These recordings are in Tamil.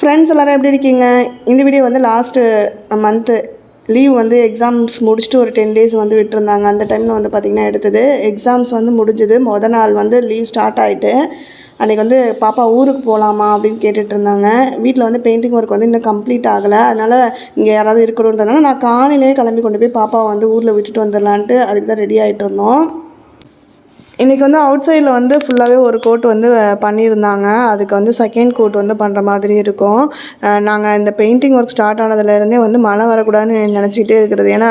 ஃப்ரெண்ட்ஸ் எல்லோரும் எப்படி இருக்கீங்க? இந்த வீடியோ வந்து லாஸ்ட்டு மந்த்து லீவ் வந்து எக்ஸாம்ஸ் முடிச்சுட்டு ஒரு டென் டேஸ் வந்து விட்டுருந்தாங்க. அந்த டைமில் வந்து பார்த்திங்கன்னா எடுத்தது. எக்ஸாம்ஸ் வந்து முடிஞ்சது. மொதல் நாள் வந்து லீவ் ஸ்டார்ட் ஆகிட்டு அன்றைக்கி வந்து பாப்பா ஊருக்கு போகலாமா அப்படின்னு கேட்டுட்டு இருந்தாங்க. வீட்டில் வந்து பெயிண்டிங் ஒர்க் வந்து இன்னும் கம்ப்ளீட் ஆகலை. அதனால் இங்கே யாராவது இருக்கணுன்றதுனால நான் காலையிலேயே கிளம்பி கொண்டு போய் பாப்பாவை வந்து ஊரில் விட்டுட்டு வந்துடலான்ட்டு அதுக்கு தான் ரெடி ஆகிட்டு இருந்தோம். இன்றைக்கி வந்து அவுட் சைடில் வந்து ஃபுல்லாகவே ஒரு கோட் வந்து பண்ணியிருந்தாங்க. அதுக்கு வந்து செகண்ட் கோட் வந்து பண்ணுற மாதிரி இருக்கும். நாங்கள் இந்த பெயிண்டிங் ஒர்க் ஸ்டார்ட் ஆனதுலேருந்தே வந்து மழை வரக்கூடாதுன்னு நினச்சிக்கிட்டே இருக்கிறது. ஏன்னா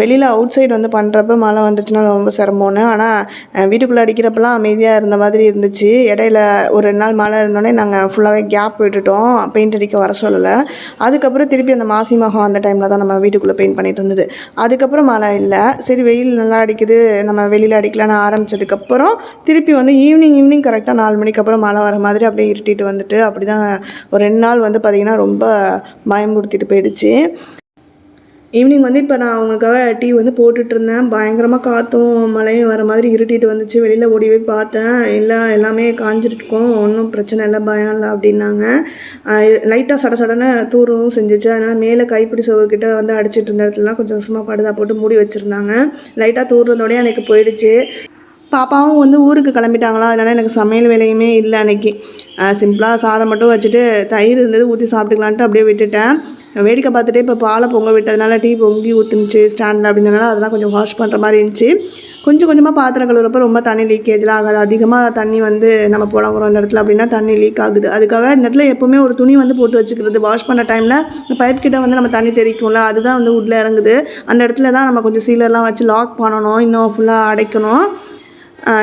வெளியில் அவுட் சைடு வந்து பண்ணுறப்ப மழை வந்துச்சுன்னா ரொம்ப சிரமம்னு. ஆனால் வீட்டுக்குள்ளே அடிக்கிறப்பெல்லாம் அமைதியாக இருந்த மாதிரி இருந்துச்சு. இடையில ஒரு ரெண்டு நாள் மழை இருந்தோடனே நாங்கள் ஃபுல்லாகவே கேப் விட்டுட்டோம். பெயிண்ட் அடிக்க வர சொல்லலை. அதுக்கப்புறம் திருப்பி அந்த மாசி மகம் அந்த டைமில் தான் நம்ம வீட்டுக்குள்ளே பெயிண்ட் பண்ணிட்டு இருந்தது. அதுக்கப்புறம் மழை இல்லை. சரி வெயில் நல்லா அடிக்குது. நம்ம வெளியில் அடிக்கலான்னு அதுக்கப்புறம் திருப்பி வந்து ஈவினிங் ஈவினிங் கரெக்டாக நாலு மணிக்கு அப்புறம் மழை வர மாதிரி அப்படியே இருட்டிட்டு வந்துட்டு அப்படி தான் ஒரு ரெண்டு நாள் வந்து பார்த்திங்கன்னா ரொம்ப பயமுறுத்திட்டு போயிடுச்சு. ஈவினிங் வந்து இப்போ நான் அவங்களுக்காக டீ வந்து போட்டுட்டு இருந்தேன். பயங்கரமாக காற்றும் மழையும் வர மாதிரி இருட்டிட்டு வந்துச்சு. வெளியில் ஓடி போய் பார்த்தேன். இல்லை எல்லாமே காஞ்சிருக்கும். ஒன்றும் பிரச்சனை இல்லை பயம் இல்லை அப்படின்னாங்க. லைட்டாக சட சடனை தூரவும் செஞ்சிச்சு. அதனால் மேலே கைப்பிடி சோறுக்கிட்ட வந்து அடிச்சிட்டு இருந்த இடத்துலலாம் கொஞ்சம் சும்மா படுதா போட்டு மூடி வச்சுருந்தாங்க. லைட்டாக தூர்றதோடய எனக்கு போயிடுச்சு. பாப்பாவும் வந்து ஊருக்கு கிளம்பிட்டாங்களா? அதனால் எனக்கு சமையல் வேலையுமே இல்லை அன்னைக்கு. சிம்பிளாக சாதம் மட்டும் வச்சுட்டு தயிர் இருந்தது ஊற்றி சாப்பிட்டுக்கலான்ட்டு அப்படியே விட்டுட்டேன். வேடிக்கை பார்த்துட்டே இப்போ பாலை பொங்க விட்டதுனால டீ பொங்கி ஊற்றுனுச்சு ஸ்டாண்டில் அப்படின்றனால அதெல்லாம் கொஞ்சம் வாஷ் பண்ணுற மாதிரி இருந்துச்சு. கொஞ்சம் கொஞ்சமாக பாத்திரம் கழுவுறப்ப ரொம்ப தண்ணி லீக்கேஜ்லாம் ஆகாது. அதிகமாக தண்ணி வந்து நம்ம புழங்குறோம் அந்த இடத்துல அப்படின்னா தண்ணி லீக் ஆகுது. அதுக்காக இந்த இடத்துல எப்போவுமே ஒரு துணி வந்து போட்டு வச்சுக்கிறது. வாஷ் பண்ண டைமில் இந்த பைப் கிட்ட வந்து நம்ம தண்ணி தெரிக்கும்ல அதுதான் வந்து உள்ள இறங்குது. அந்த இடத்துல தான் நம்ம கொஞ்சம் சீலர்லாம் வச்சு லாக் பண்ணணும். இன்னும் ஃபுல்லாக அடைக்கணும்.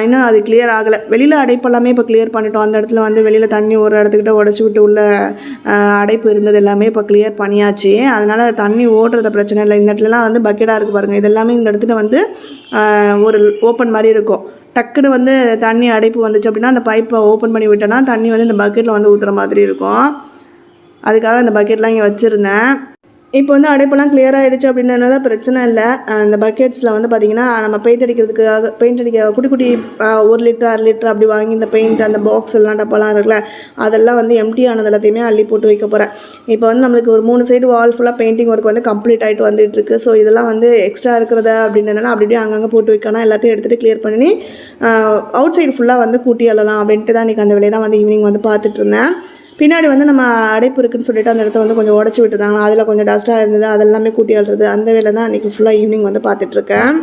இன்னும் அது கிளியர் ஆகலை. வெளியில் அடைப்பு எல்லாமே இப்போ கிளியர் பண்ணிட்டோம். அந்த இடத்துல வந்து வெளியில் தண்ணி ஒரு இடத்துக்கிட்ட உடச்சி விட்டு உள்ள அடைப்பு இருந்தது எல்லாமே இப்போ கிளியர் பண்ணியாச்சு. அதனால் தண்ணி ஓடுறது பிரச்சனை இல்லை. இந்த இடத்துலலாம் வந்து பக்கெட்டாக இருக்குது பாருங்கள் இதெல்லாமே இந்த இடத்துல வந்து ஒரு ஓப்பன் மாதிரி இருக்கும். டக்குனு வந்து தண்ணி அடைப்பு வந்துச்சு அப்படின்னா அந்த பைப்பை ஓப்பன் பண்ணி விட்டோன்னா தண்ணி வந்து இந்த பக்கெட்டில் வந்து ஊற்றுற மாதிரி இருக்கும். அதுக்காக அந்த பக்கெட்லாம் இங்கே வச்சுருந்தேன். இப்போ வந்து அடைப்பெல்லாம் கிளியர் ஆகிடுச்சு அப்படின்றதுனால பிரச்சனை இல்லை. அந்த பக்கெட்ஸில் வந்து பார்த்திங்கன்னா நம்ம பெயிண்ட் அடிக்கிறதுக்காக பெயிண்ட் அடிக்க குட்டி குட்டி ஒரு லிட்டர் அரை லிட்டர் அப்படி வாங்கி இந்த பெயிண்ட் அந்த பாக்ஸ் எல்லாம் டப்பாலாம் இருக்குல்ல அதெல்லாம் வந்து எம்டி ஆனது எல்லாத்தையுமே அள்ளி போட்டு வைக்க போகிறேன் இப்போ வந்து நம்மளுக்கு ஒரு மூணு சைடு வால் ஃபுல்லாக பெயிண்டிங் ஒர்க் வந்து கம்ப்ளீட் ஆகிட்டு வந்துட்டு இருக்கு. ஸோ இதெல்லாம் வந்து எக்ஸ்ட்ரா இருக்கிறத அப்படின்றதுனால அப்படி அப்படியே அங்கங்கே போட்டு வைக்கணும். எல்லாத்தையும் எடுத்துகிட்டு கிளியர் பண்ணி அவுட் சைடு ஃபுல்லாக வந்து கூட்டி அழலாம் அப்படின்ட்டு தான் இன்றைக்கி அந்த வேலையை தான் வந்து ஈவினிங் வந்து பார்த்துட்டு இருந்தேன். பின்னாடி வந்து நம்ம அடைப்பு இருக்குன்னு சொல்லிட்டு அந்த இடத்த வந்து கொஞ்சம் உடச்சி விட்டுருந்தாங்க அதில் கொஞ்சம் டஸ்ட்டாக இருந்தது அதெல்லாமே கூட்டி அழுறது அந்த வேலை தான் அன்றைக்கி ஃபுல்லாக ஈவினிங் வந்து பார்த்துட்ருக்கேன்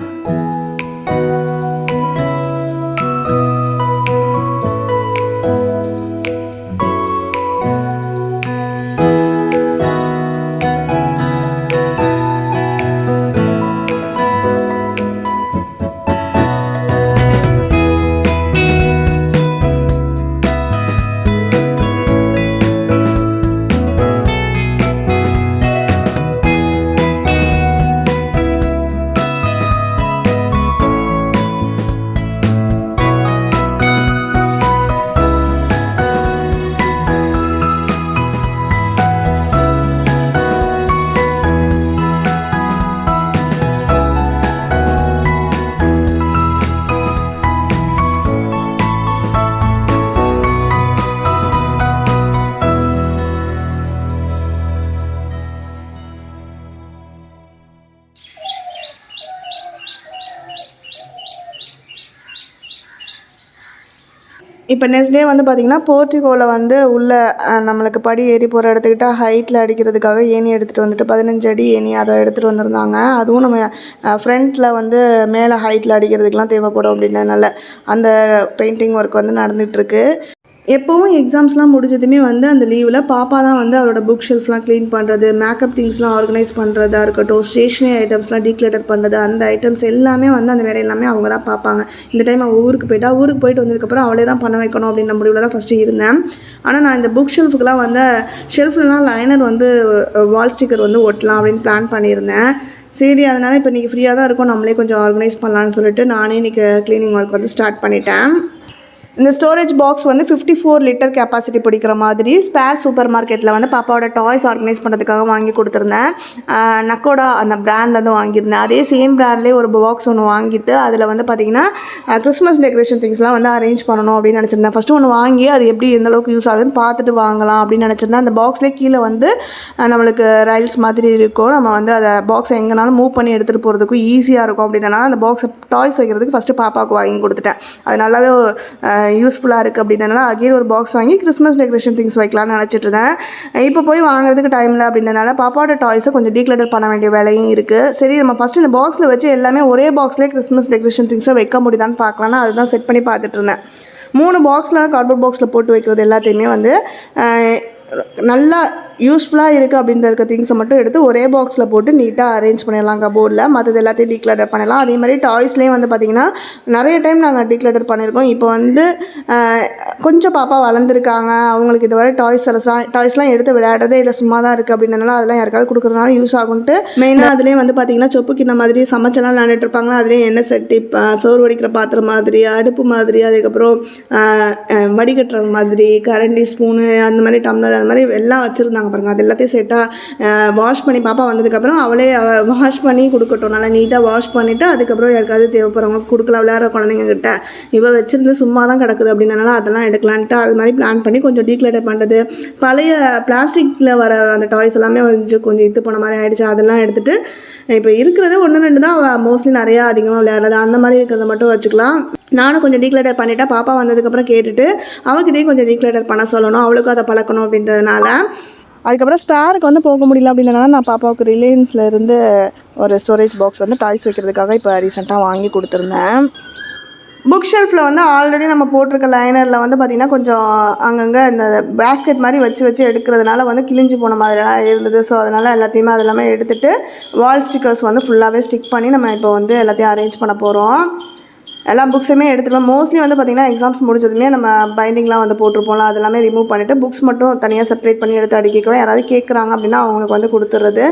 இப்போ நெக்ஸ்ட் டே வந்து பார்த்திங்கன்னா போர்ட்டிகோவில் வந்து உள்ளே நம்மளுக்கு படி ஏறி போகிற இடத்துக்கிட்ட ஹைட்டில் அடிக்கிறதுக்காக ஏணி எடுத்துகிட்டு வந்துட்டு பதினஞ்சு அடி ஏணி அதை எடுத்துகிட்டு வந்திருந்தாங்க. அதுவும் நம்ம ஃப்ரண்ட்டில் வந்து மேலே ஹைட்டில் அடிக்கிறதுக்கெலாம் தேவைப்படும் அப்படின்றதுனால அந்த பெயிண்டிங் ஒர்க் வந்து நடந்துகிட்ருக்கு எப்போவும் எக்ஸாம்ஸ்லாம் முடிஞ்சதுமே வந்து அந்த லீவில் பாப்பா தான் வந்து அவரோட புக் ஷெல்ஃப்லாம் க்ளீன் பண்ணுறது மேக்கப் திங்ஸ்லாம் ஆர்கனைஸ் பண்ணுறதா இருக்கட்டும் ஸ்டேஷ்னரி ஐட்டம்ஸ்லாம் டீக்ளேட்டர் பண்ணுறது அந்த ஐட்டம்ஸ் எல்லாமே வந்து அந்த வேலை எல்லாமே அவங்க தான் பார்ப்பாங்க இந்த டைம் அவள் ஊருக்கு போயிட்டா ஊருக்கு போயிட்டு வந்ததுக்கப்புறம் அவளே தான் பண்ண வைக்கணும் அப்படின்ற முடிவில் தான் ஃபஸ்ட்டு இருந்தேன். ஆனால் நான் இந்த புக் ஷெல்ஃபுக்கெலாம் வந்து ஷெல்ஃப்லலாம் லைனர் வந்து வால் ஸ்டிக்கர் வந்து ஒட்டலாம் அப்படின்னு பிளான் பண்ணியிருந்தேன். சரி அதனால் இப்போ இன்றைக்கி ஃப்ரீயாக தான் இருக்கும் நம்மளே கொஞ்சம் ஆர்கனைஸ் பண்ணலான்னு சொல்லிட்டு நானே இன்றைக்கி க்ளீனிங் ஒர்க் வந்து ஸ்டார்ட் பண்ணிட்டேன். இந்த ஸ்டோரேஜ் பாக்ஸ் வந்து ஃபிஃப்டி ஃபோர் லிட்டர் கெப்பாசிட்டி பிடிக்கிற மாதிரி ஸ்பேர் சூப்பர் மார்க்கெட்டில் வந்து பாப்பாவோட டாய்ஸ் ஆர்கனைஸ் பண்ணுறதுக்காக வாங்கி கொடுத்துருந்தேன். நக்கோடா அந்த பிராண்ட்லேருந்து வாங்கியிருந்தேன். அதே சேம் பிராண்ட்லேயே ஒரு பாக்ஸ் ஒன்று வாங்கிட்டு அதில் வந்து பார்த்திங்கன்னா கிறிஸ்மஸ் டெக்கரேஷன் திங்ஸ்லாம் வந்து அரேஞ்ச் பண்ணணும் அப்படின்னு நினச்சிருந்தேன். ஃபஸ்ட்டு ஒன்று வாங்கி அது எப்படி எந்த அளவுக்கு யூஸ் ஆகுதுன்னு பார்த்துட்டு வாங்கலாம் அப்படின்னு நினச்சிருந்தேன். அந்த பாக்ஸ்லேயே கீழே வந்து நம்மளுக்கு ரைல்ஸ் மாதிரி இருக்கும். நம்ம வந்து அதை பாக்ஸை எங்கேனாலும் மூவ் பண்ணி எடுத்துகிட்டு போகிறதுக்கும் ஈஸியாக இருக்கும் அப்படின்றனால அந்த பாக்ஸை டாய்ஸ் வைக்கிறதுக்கு ஃபஸ்ட்டு பாப்பாவுக்கு வாங்கி கொடுத்துட்டேன். அது நல்லாவே யூஸ்ஃபுல்லாக இருக்குது அப்படின்றனால அகைன் ஒரு பாக்ஸ் வாங்கி கிறிஸ்மஸ் டெக்கரேஷன் திங்ஸ் வைக்கலாம்னு நினச்சிட்டு இருந்தேன். இப்போ போய் வாங்குறதுக்கு டைம் இல்லை அப்படின்றனால பாப்பாவோட டாய்ஸை கொஞ்சம் டீக்ளட்டர் பண்ண வேண்டிய வேலையும் இருக்குது சரி நம்ம ஃபஸ்ட்டு இந்த பாக்ஸில் வச்சு எல்லாமே ஒரே பாக்ஸ்லேயே கிறிஸ்மஸ் டெக்கரேஷன் திங்ஸை வைக்க முடியுதான்னு பார்க்கலான்னு அதுதான் செட் பண்ணி பார்த்துட்டு இருந்தேன். மூணு பாக்ஸில் கார்ட்போர்ட் பாக்ஸில் போட்டு வைக்கிறது எல்லாத்தையுமே வந்து நல்லா யூஸ்ஃபுல்லாக இருக்குது அப்படின்ற இருக்க திங்ஸை மட்டும் எடுத்து ஒரே பாக்ஸில் போட்டு நீட்டாக அரேஞ்ச் பண்ணிடலாம் கபோர்டில் மற்றது எல்லாத்தையும் டீக்ளட்டர் பண்ணலாம். அதே மாதிரி டாய்ஸ்லேயும் வந்து பார்த்திங்கன்னா நிறைய டைம் நாங்கள் டீக்ளட்டர் பண்ணியிருக்கோம் இப்போ வந்து கொஞ்சம் பாப்பா வளர்ந்துருக்காங்க. அவங்களுக்கு இது வரை டாய்ஸ் எல்லாம் டாய்ஸ்லாம் எடுத்து விளையாடுறதே இல்லை சும்மா தான் இருக்குது அப்படின்றனால அதெல்லாம் யாருக்காவது கொடுக்குறதுனால யூஸ் ஆகும்ட்டு மெயினாக அதுலேயும் வந்து பார்த்திங்கன்னா சொப்பு கிண்ண மாதிரி சமைச்செல்லாம் விளையாண்டுட்டு இருப்பாங்க அதுலேயும் எண்ணெய் சட்டி சோறு வடிக்கிற பாத்திரம் மாதிரி அடுப்பு மாதிரி அதுக்கப்புறம் வடிகட்டுற மாதிரி கரண்டி ஸ்பூனு அந்த மாதிரி டம்ளர் அந்த மாதிரி எல்லாம் வச்சுருந்தாங்க. பாருங்கள் அது எல்லாத்தையும் செட்டாக வாஷ் பண்ணி பாப்பா வந்ததுக்கப்புறம் அவளே வாஷ் பண்ணி கொடுக்கட்டும். நல்லா நீட்டாக வாஷ் பண்ணிவிட்டு அதுக்கப்புறம் யாருக்காவது தேவைப்படுறவங்க கொடுக்கலாம். விளையாடுற குழந்தைங்க கிட்ட இவள் வச்சிருந்து சும்மா தான் கிடக்குது அப்படின்னால அதெல்லாம் எடுக்கலான்ட்டு அது மாதிரி பிளான் பண்ணி கொஞ்சம் டீக்ளேட்டர் பண்ணுறது பழைய பிளாஸ்டிக்கில் வர அந்த டாய்ஸ் எல்லாமே கொஞ்சம் கொஞ்சம் இது போன மாதிரி ஆகிடுச்சு அதெல்லாம் எடுத்துகிட்டு இப்போ இருக்கிறது ஒன்று ரெண்டு தான். மோஸ்ட்லி நிறையா அதிகமாக விளையாடுறது. அந்த மாதிரி இருக்கிறத மட்டும் வச்சுக்கலாம். நானும் கொஞ்சம் டீக்ளேட்டர் பண்ணிட்டா பாப்பா வந்ததுக்கப்புறம் கேட்டுட்டு அவகிட்டையும் கொஞ்சம் டீக்ளேட்டர் பண்ண சொல்லணும். அவளுக்கும் அதை பழக்கணும் அப்படின்றதுனால அதுக்கப்புறம் ஸ்பேருக்கு வந்து போக முடியல அப்படின்னா நான் பாப்பாவுக்கு ரிலையன்ஸில் இருந்து ஒரு ஸ்டோரேஜ் பாக்ஸ் வந்து டாய்ஸ் வைக்கிறதுக்காக இப்போ ரீசெண்டாக வாங்கி கொடுத்துருந்தேன். புக் ஷெல்ஃபில் வந்து ஆல்ரெடி நம்ம போட்டிருக்க லைனரில் வந்து பார்த்திங்கன்னா கொஞ்சம் அங்கங்கே இந்த பேஸ்கெட் மாதிரி வச்சு வச்சு எடுக்கிறதுனால வந்து கிழிஞ்சு போன மாதிரிலாம் இருந்தது. ஸோ அதனால் எல்லாத்தையுமே அது எல்லாமே எடுத்துகிட்டு வால் ஸ்டிக்கர்ஸ் வந்து ஃபுல்லாகவே ஸ்டிக் பண்ணி நம்ம இப்போ வந்து எல்லாத்தையும் அரேஞ்ச் பண்ண போகிறோம் எல்லா புக்ஸுமே எடுத்துக்கலாம் மோஸ்ட்லி வந்து பார்த்திங்கன்னா எக்ஸாம்ஸ் முடிச்சதுமே நம்ம பைண்டிங்லாம் வந்து போட்டிருப்போம்ல அது எல்லாமே ரிமூவ் பண்ணிவிட்டு புக்ஸ் மட்டும் தனியாக செப்பரேட் பண்ணி எடுத்து அடிக்கவே யாராவது கேட்குறாங்க அப்படின்னா அவங்களுக்கு வந்து கொடுத்துறது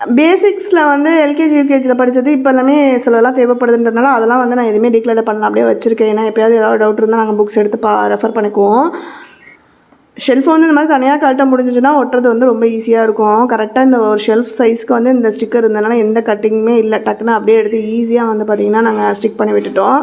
பேசிக்ஸில் வந்து எல்கேஜி யூகேஜியில் படித்தது இப்போ எல்லாமே சிலதெல்லாம் தேவைப்படுதுன்றனால அதெல்லாம் வந்து நான் எதுவுமே டிக்ளேர் பண்ணலாம் அப்படியே வச்சுருக்கேன். ஏன்னா எப்போயாவது ஏதாவது டவுட் இருந்தால் நாங்கள் புக்ஸ் எடுத்து பா ரெஃபர் பண்ணிக்குவோம். ஷெல்ஃப் வந்து இந்த மாதிரி தனியாக கழட்ட முடிஞ்சிச்சுன்னா ஒட்டுறது வந்து ரொம்ப ஈஸியாக இருக்கும். கரெக்டாக இந்த ஒரு ஷெல்ஃப் சைஸ்க்கு வந்து இந்த ஸ்டிக்கர் இருந்ததுனால எந்த கட்டிங்குமே இல்லை. டக்குன்னு அப்படியே எடுத்து ஈஸியாக வந்து பார்த்திங்கன்னா நாங்கள் ஸ்டிக் பண்ணி விட்டுட்டோம்.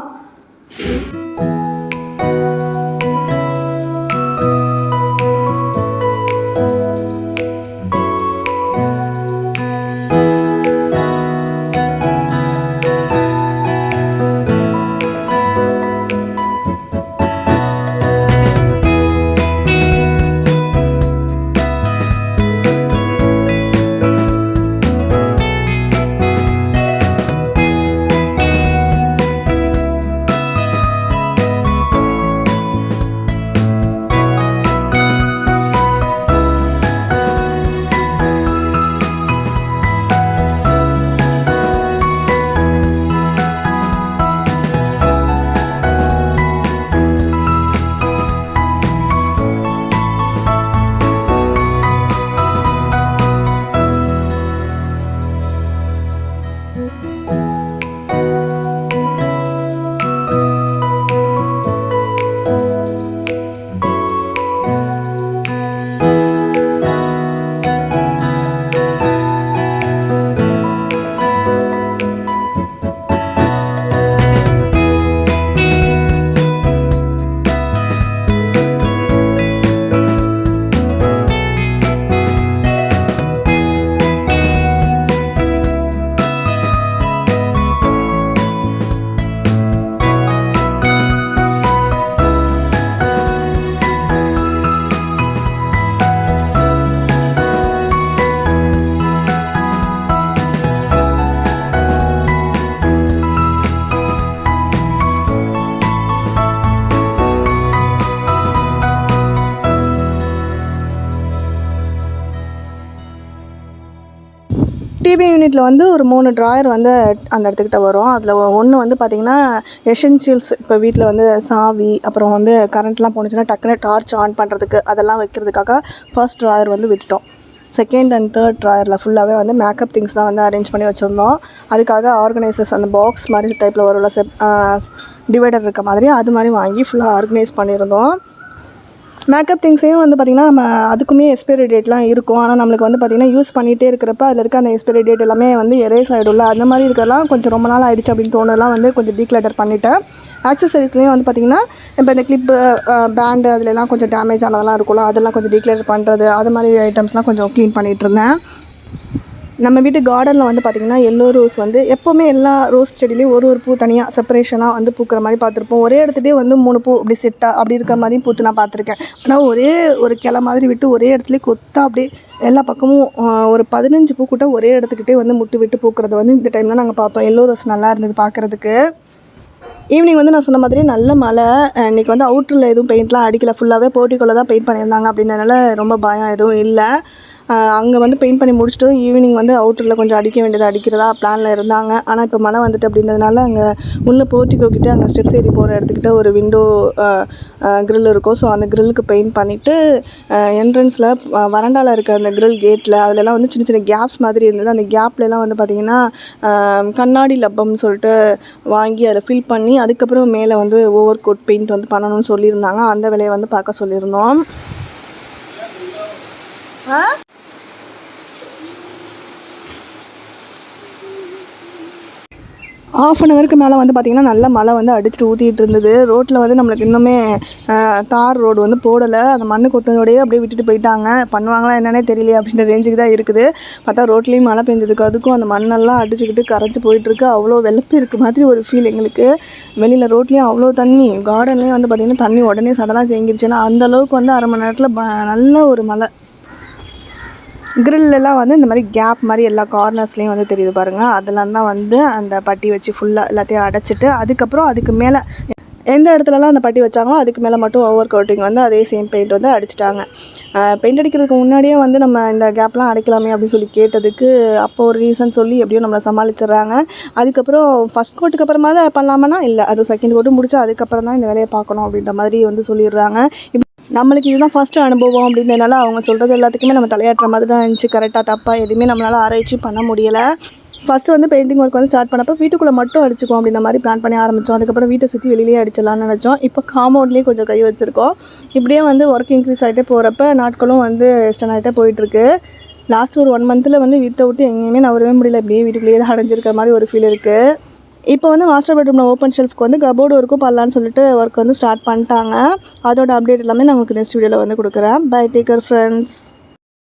யூனிட்டில் வந்து ஒரு மூணு ட்ராயர் வந்து அந்த இடத்துக்கிட்ட வரும். அதில் ஒன்று வந்து பார்த்திங்கன்னா எசென்சியல்ஸ் இப்போ வீட்டில் வந்து சாவி அப்புறம் வந்து கரண்ட்லாம் போணுச்சுன்னா டக்குன்னு டார்ச் ஆன் பண்ணுறதுக்கு அதெல்லாம் வைக்கிறதுக்காக ஃபர்ஸ்ட் ட்ராயர் வந்து விட்டுட்டோம். செகண்ட் அண்ட் தேர்ட் ட்ராயரில் ஃபுல்லாகவே வந்து மேக்கப் திங்ஸ் தான் வந்து அரேஞ்ச் பண்ணி வச்சுருந்தோம். அதுக்காக ஆர்கனைசர்ஸ் அந்த பாக்ஸ் மாதிரி டைப்பில் வரும்ல செப் டிவைடர் இருக்க மாதிரி அது மாதிரி வாங்கி ஃபுல்லாக ஆர்கனைஸ் பண்ணியிருந்தோம். மேக்கப் திங்ஸையும் வந்து பார்த்திங்கன்னா நம்ம அதுக்குமே எக்ஸ்பைரி டேட்லாம் இருக்கும். ஆனால் நம்மளுக்கு வந்து பார்த்திங்கன்னா யூஸ் பண்ணிகிட்டே இருக்கிறப்ப அதில் இருக்க அந்த எக்ஸ்பைரி டேட் எல்லாமே வந்து எரேஸ் ஆகிடும்ல அந்த மாதிரி இருக்கிறலாம் கொஞ்சம் ரொம்ப நாள் ஆகிடுச்சு அப்படின்னு தோணுதெல்லாம் வந்து கொஞ்சம் டீக்ளட்டர் பண்ணிட்டேன். ஆக்சசரிஸ்லேயும் வந்து பார்த்திங்கன்னா இப்போ இந்த கிளிப்பு பேண்டு அதுலலாம் கொஞ்சம் டேமேஜ் ஆனதெல்லாம் இருக்கும்ல அதெல்லாம் கொஞ்சம் டீக்ளேட் பண்ணுறது அது மாதிரி ஐட்டம்ஸ்லாம் கொஞ்சம் க்ளீன் பண்ணிகிட்டு இருந்தேன். நம்ம வீட்டு கார்டனில் வந்து பார்த்திங்கன்னா எல்லோ ரோஸ் வந்து எப்போவுமே எல்லா ரோஸ் செடியிலையும் ஒரு ஒரு பூ தனியாக செப்பரேஷனாக வந்து பூக்கிற மாதிரி பார்த்துருப்போம் ஒரே இடத்துலேயே வந்து மூணு பூ அப்படி செட்டாக அப்படி இருக்கிற மாதிரியும் பூத்து நான் பார்த்துருக்கேன் ஆனால் ஒரே ஒரு கிளை மாதிரி விட்டு ஒரே இடத்துலயே கொத்தா அப்படியே எல்லா பக்கமும் ஒரு பதினஞ்சு பூ கூட்ட ஒரே இடத்துக்கிட்டே வந்து முட்டு விட்டு பூக்கிறது வந்து இந்த டைம் தான் நாங்கள் பார்த்தோம். எல்லோ ரோஸ் நல்லா இருந்தது பார்க்குறதுக்கு ஈவினிங் வந்து நான் சொன்ன மாதிரி நல்ல மழை. இன்றைக்கி வந்து அவுட்டரில் எதுவும் பெயிண்ட்லாம் அடிக்கல. ஃபுல்லாகவே போட்டிக்குள்ளே தான் பெயிண்ட் பண்ணியிருந்தாங்க. அப்படின்றதுனால ரொம்ப பயம் எதுவும் இல்லை. அங்கே வந்து பெயிண்ட் பண்ணி முடிச்சுட்டு ஈவினிங் வந்து அவுட்டரில் கொஞ்சம் அடிக்க வேண்டியது அடிக்கிறதா பிளானில் இருந்தாங்க. ஆனால் இப்போ மழை வந்துட்டு அப்படின்றதுனால அங்கே உள்ள போர்ட்டிக்கோ கிட்ட அங்கே ஸ்டெப்ஸ் ஏறி போகிற இடத்துக்கிட்ட ஒரு விண்டோ க்ரில் இருக்கும். ஸோ அந்த க்ரில்லுக்கு பெயிண்ட் பண்ணிவிட்டு என்ட்ரன்ஸில் வறண்டாவில் இருக்க அந்த க்ரில் கேட்டில் அதுலலாம் வந்து சின்ன சின்ன கேப்ஸ் மாதிரி இருந்தது. அந்த கேப்லலாம் வந்து பார்த்திங்கன்னா கண்ணாடி லப்பம்னு சொல்லிட்டு வாங்கி அதை ஃபில் பண்ணி அதுக்கப்புறம் மேலே வந்து ஓவர் கோட் பெயிண்ட் வந்து பண்ணணும்னு சொல்லியிருந்தாங்க. அந்த வேலையை வந்து பார்க்க சொல்லியிருந்தோம். ஆஃப் அன் ஹவருக்கு மேலே வந்து பார்த்திங்கன்னா நல்ல மழை வந்து அடிச்சுட்டு ஊற்றிட்டு இருந்தது. ரோட்டில் வந்து நம்மளுக்கு இன்னுமே தார் ரோடு வந்து போடலை. அந்த மண்ணு கொட்டினோடையே அப்படியே விட்டுட்டு போயிட்டாங்க. பண்ணுவாங்களா என்னன்னே தெரியல அப்படின்ற ரேஞ்சுக்கு தான் இருக்குது. பார்த்தா ரோட்லேயும் மழை பெஞ்சதுக்கு அதுக்கும் அந்த மண்ணெல்லாம் அடிச்சுக்கிட்டு கரைச்சி போயிட்டுருக்கு. அவ்வளோ வெள்ளப்பு இருக்க மாதிரி ஒரு ஃபீல் எங்களுக்கு. வெளியில் ரோட்லேயும் அவ்வளோ தண்ணி. கார்டன்லேயும் வந்து பார்த்திங்கன்னா தண்ணி உடனே சடனாக தேங்கிருச்சுன்னா அந்தளவுக்கு வந்து அரை மணி நேரத்தில் நல்ல ஒரு மழை. Grill வந்து இந்த மாதிரி கேப் மாதிரி எல்லா கார்னர்ஸ்லேயும் வந்து தெரியுது பாருங்கள் அதெல்லாம் தான் வந்து அந்த பட்டி வச்சு ஃபுல்லாக எல்லாத்தையும் அடைச்சிட்டு அதுக்கப்புறம் அதுக்கு மேலே எந்த இடத்துலலாம் அந்த பட்டி வச்சாங்களோ அதுக்கு மேலே மட்டும் ஓவர் கோட்டிங் வந்து அதே சேம் பெயிண்ட் வந்து அடிச்சிட்டாங்க. பெயிண்ட் அடிக்கிறதுக்கு முன்னாடியே வந்து நம்ம இந்த கேப்லாம் அடைக்கலாமே அப்படின்னு சொல்லி கேட்டதுக்கு அப்போ ஒரு ரீசன் சொல்லி எப்படியும் நம்மளை சமாளிச்சிடுறாங்க. அதுக்கப்புறம் ஃபஸ்ட் கோட்டுக்கு அப்புறமா தான் பண்ணலாமனா இல்லை அது செகண்ட் கோட்டு முடிச்சு அதுக்கப்புறம் தான் இந்த வேலையை பார்க்கணும் அப்படின்ற மாதிரி வந்து சொல்லிடுறாங்க. நம்மளுக்கு இதுதான் ஃபஸ்ட்டு அனுபவம் அப்படின்றனால அவங்க சொல்கிறது எல்லாத்துக்குமே நம்ம தலையாட்டுற மாதிரி தான் இருந்துச்சு. கரெக்டாக தப்பாக எதுவுமே நம்மளால் ஆராய்ச்சி பண்ண முடியலை. ஃபஸ்ட்டு வந்து பெயிண்டிங் ஒர்க் வந்து ஸ்டார்ட் பண்ணப்போ வீட்டுக்குள்ளே மட்டும் அடிச்சுக்குவோம் அப்படின்ற மாதிரி பிளான் பண்ணி ஆரம்பித்தோம் அதுக்கப்புறம் வீட்டை சுற்றி வெளியிலேயே அடிச்சிடலாம்னு நினச்சோம். இப்போ காம்பவுண்ட்லேயும் கொஞ்சம் கை வச்சுருக்கோம். இப்படியே வந்து ஒர்க் இன்க்ரீஸ் ஆகிட்டே போகிறப்ப நாட்களும் வந்து எக்ஸ்டன் ஆகிட்டே போயிட்டுருக்கு. லாஸ்ட் ஒரு ஒன் மந்தில் வந்து வீட்டை விட்டு எங்கேயுமே நான் வரவே முடியல. இப்படியே வீட்டுக்குள்ளேயே தான் அடைஞ்சிருக்கிற மாதிரி ஒரு ஃபீல் இருக்குது இப்போ வந்து மாஸ்டர் பெட்ரூமில் ஓப்பன் ஷெல்ஃப்க்கு வந்து கபோர்டு ஒர்க்கும் பண்ணலான்னு சொல்லிட்டு ஒர்க் வந்து ஸ்டார்ட் பண்ணிட்டாங்க. அதோட அப்டேட் எல்லாமே நான் உங்களுக்கு நெக்ஸ்ட் வீடியோவில் வந்து கொடுக்குறேன். By taker friends